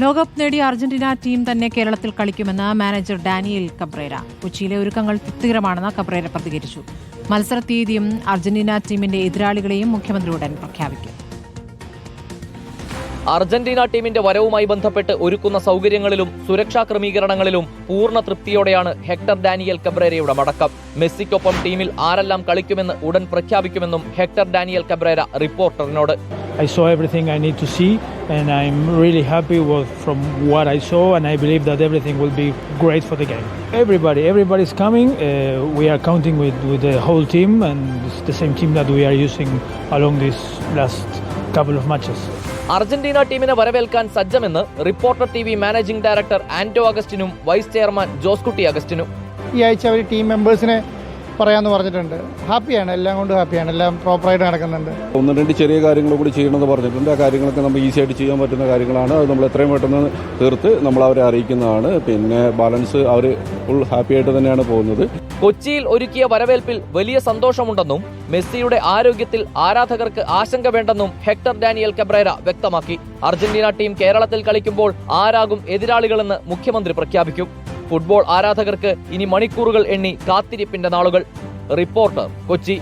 ലോകകപ്പ് നേടിയ Argentina team തന്നെ കേരളത്തിൽ കളിക്കുമെന്ന് മാനേജർ ഡാനിയൽ കബ്രേര. കൊച്ചിയിലെ ഒരുക്കങ്ങൾ തൃപ്തികരമാണെന്ന് കബ്രേര പ്രതികരിച്ചു. മത്സര തീയതിയും അർജന്റീന ടീമിന്റെ എതിരാളികളെയും മുഖ്യമന്ത്രി ഉടൻ പ്രഖ്യാപിക്കും. അർജന്റീന ടീമിന്റെ വരവുമായി ബന്ധപ്പെട്ട് ഒരുക്കുന്ന സൗകര്യങ്ങളിലും സുരക്ഷാ ക്രമീകരണങ്ങളിലും പൂർണ തൃപ്തിയോടെയാണ് ഹെക്ടർ ഡാനിയൽ കബ്രേരയുടെ മടക്കം. മെസ്സിക്കൊപ്പം ടീമിൽ ആരെല്ലാം കളിക്കുമെന്ന് ഉടൻ പ്രഖ്യാപിക്കുമെന്നും ഹെക്ടർ ഡാനിയൽ കബ്രേര റിപ്പോർട്ടറിനോട്. I saw everything I need to see, and I'm really happy with, from what I saw, and I believe that everything will be great for the game. Everybody, everybody's coming. Uh, we are counting with, with the whole team, and it's the same team that we are using along this last couple of matches. Argentina ടീമിനെ വരവേൽക്കാൻ സജ്ജമെന്ന് Reporter T V managing director Anto അഗസ്റ്റിനും vice chairman Joskutty അഗസ്റ്റിനും ഈ ആഴ്ച അവർ team മെമ്പേഴ്സിനെ പറയാമെന്ന് പറഞ്ഞിട്ടുണ്ട്. ഹാപ്പിയാണ് എല്ലാം കൊണ്ട് ഹാപ്പിയാണ് എല്ലാം പ്രോപ്പറായിട്ട് നടക്കുന്നുണ്ട്. ഒന്ന് രണ്ട് ചെറിയ കാര്യങ്ങൾ കൂടി ചെയ്യണമെന്ന് പറഞ്ഞിട്ടുണ്ട്. ആ കാര്യങ്ങളൊക്കെ നമുക്ക് ഈസി ആയിട്ട് ചെയ്യാൻ പറ്റുന്ന കാര്യങ്ങളാണ്. അത് നമ്മൾ എത്രയും പെട്ടെന്ന് തീർത്ത് നമ്മൾ അവരെ അറിയിക്കുന്നതാണ്. പിന്നെ ബാലൻസ് അവർ ഫുൾ ഹാപ്പി ആയിട്ട് തന്നെയാണ് പോകുന്നത്. കൊച്ചിയിൽ ഒരുക്കിയ വരവേൽപ്പിൽ വലിയ സന്തോഷമുണ്ടെന്നും മെസ്സിയുടെ ആരോഗ്യത്തിൽ ആരാധകർക്ക് ആശങ്ക വേണ്ടെന്നും ഹെക്ടർ ഡാനിയൽ കബ്രേര വ്യക്തമാക്കി. അർജന്റീന ടീം കേരളത്തിൽ കളിക്കുമ്പോൾ ആരാകും എതിരാളികളെന്ന് മുഖ്യമന്ത്രി പ്രഖ്യാപിക്കും. ഫുട്ബോൾ ആരാധകർക്ക് ഇനി മണിക്കൂറുകൾ എണ്ണി കാത്തിരിപ്പിന്റെ നാളുകൾ. റിപ്പോർട്ടർ കൊച്ചി.